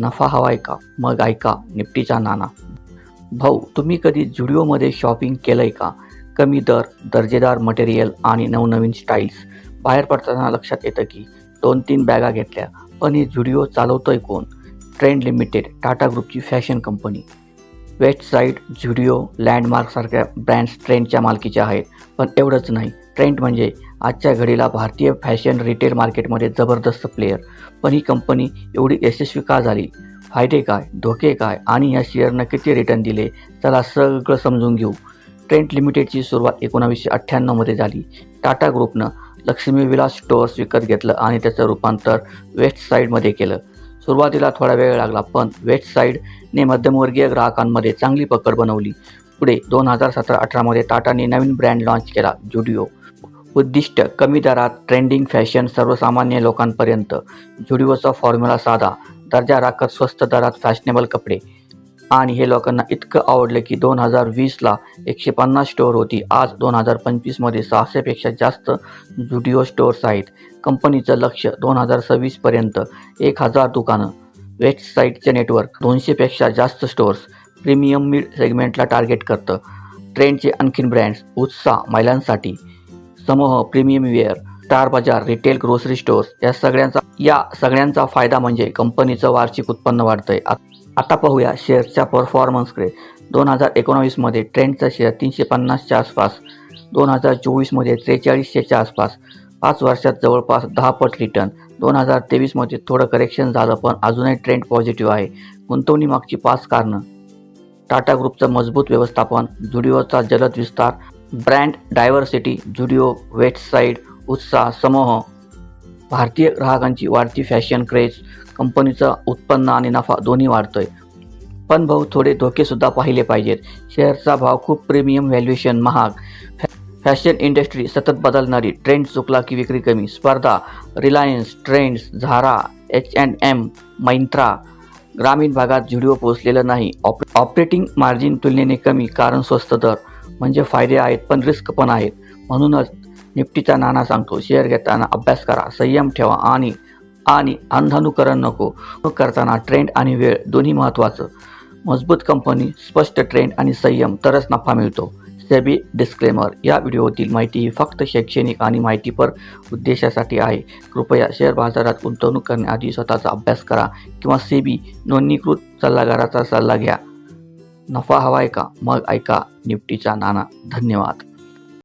नफा हवाय का? मग ऐका निफ्टीचा नाना भाऊ तुम्ही कधी झुडिओमध्ये शॉपिंग केलंय का? कमी दर दर्जेदार मटेरियल आणि नवनवीन स्टाईल्स. बाहेर पडताना लक्षात येतं की दोन तीन बॅगा घेतल्या पण हे झुडिओ चालवतोय कोण? ट्रेंड लिमिटेड टाटा ग्रुपची fashion company. Waste side Zudio लँडमार्कसारख्या ब्रँड्स ट्रेंडच्या मालकीच्या आहेत पण एवढंच नाही. ट्रेंड म्हणजे आजच्या घडीला भारतीय फॅशन रिटेल मार्केटमध्ये जबरदस्त प्लेयर पण ही कंपनी एवढी यशस्वी का झाली? फायदे काय? धोके काय? आणि या शेअरनं किती रिटर्न दिले? चला सगळं समजून घेऊ. ट्रेंड लिमिटेडची सुरुवात एकोणावीसशे अठ्ठ्याण्णवमध्ये झाली. टाटा ग्रुपनं लक्ष्मी विलास स्टोअर्स विकत घेतलं आणि त्याचं रूपांतर वेस्ट साईडमध्ये केलं. सुरुवातीला थोडा वेळ लागला पण वेस्ट साईडने मध्यमवर्गीय ग्राहकांमध्ये चांगली पकड बनवली. पुढे दोन हजार सतरा अठरामध्ये टाटाने नवीन ब्रँड लॉन्च केला जुडिओ. उद्दिष्ट कमी दरात ट्रेंडिंग फॅशन सर्वसामान्य लोकांपर्यंत. जुडिओचा फॉर्म्युला साधा दर्जा राखत स्वस्त दरात फॅशनेबल कपडे. आणि हे लोकांना इतकं आवडलं की दोन हजार वीसला एकशे पन्नास स्टोअर होती. आज दोन हजार पंचवीसमध्ये सहाशेपेक्षा जास्त जुडिओ स्टोअर्स आहेत. कंपनीचं लक्ष दोन हजार सव्वीसपर्यंत एक हजार दुकानं वेबसाईटचे नेटवर्क दोनशेपेक्षा जास्त स्टोअर्स प्रीमियम मिड सेगमेंटला टार्गेट करतं. ट्रेंडचे आणखीन ब्रँड्स उत्साह महिलांसाठी. Samoh premium wear Star Bazaar retail grocery stores या सगळ्यांचा या सगळ्यांचा फायदा म्हणजे कंपनीचं वार्षिक उत्पन्न वाढतंय. आ- आता पाहूया शेअर्सच्या परफॉर्मन्सकडे दोन हजार एकोणावीसमध्ये ट्रेंडचा शेअर तीनशे पन्नासच्या आसपास. दोन हजार चोवीसमध्ये त्रेचाळीसशेच्या आसपास. पाच वर्षात जवळपास दहा पट रिटर्न दोन हजार तेवीसमध्ये थोडं करेक्शन झालं पण अजूनही ट्रेंड पॉझिटिव्ह आहे. गुंतवणुकीमागची पाच कारणं. टाटा ग्रुपचं मजबूत व्यवस्थापन जुडिओचा जलद विस्तार ब्रँड डायव्हर्सिटी जुडिओ वेबसाईट उत्साह समूह. भारतीय ग्राहकांची वाढती फॅशन क्रेज कंपनीचं उत्पन्न आणि नफा दोन्ही वाढतो आहे पण भाऊ थोडे धोकेसुद्धा पाहिले पाहिजेत. शेअरचा भाव खूप प्रीमियम व्हॅल्युएशन महाग. फॅ- फॅशन इंडस्ट्री सतत बदलणारी ट्रेंड चुकला की विक्री कमी. स्पर्धा Reliance Trends Zara H and M Myntra. ग्रामीण भागात झुडिओ पोहोचलेलं नाही. ऑप ऑपरेटिंग मार्जिन तुलनेने कमी कारण स्वस्त दर. म्हणजे फायदे आहेत पण रिस्क पण आहेत. म्हणूनच निफ्टीचा नाना सांगतो शेअर घेताना अभ्यास करा संयम ठेवा आणि आणि अंधानुकरण नको. करताना ट्रेंड आणि वेळ दोन्ही महत्त्वाचं. मजबूत कंपनी स्पष्ट ट्रेंड आणि संयम तरच नफा मिळतो. सेबी डिस्क्लेमर या व्हिडिओतील माहिती ही फक्त शैक्षणिक आणि माहितीपर उद्देशासाठी आहे. कृपया शेअर बाजारात गुंतवणूक करण्याआधी स्वतःचा अभ्यास करा किंवा सेबी नोंदणीकृत सल्लागाराचा सल्ला घ्या. नफा हवाय का? मग ऐका निफ्टीचा नाना धन्यवाद.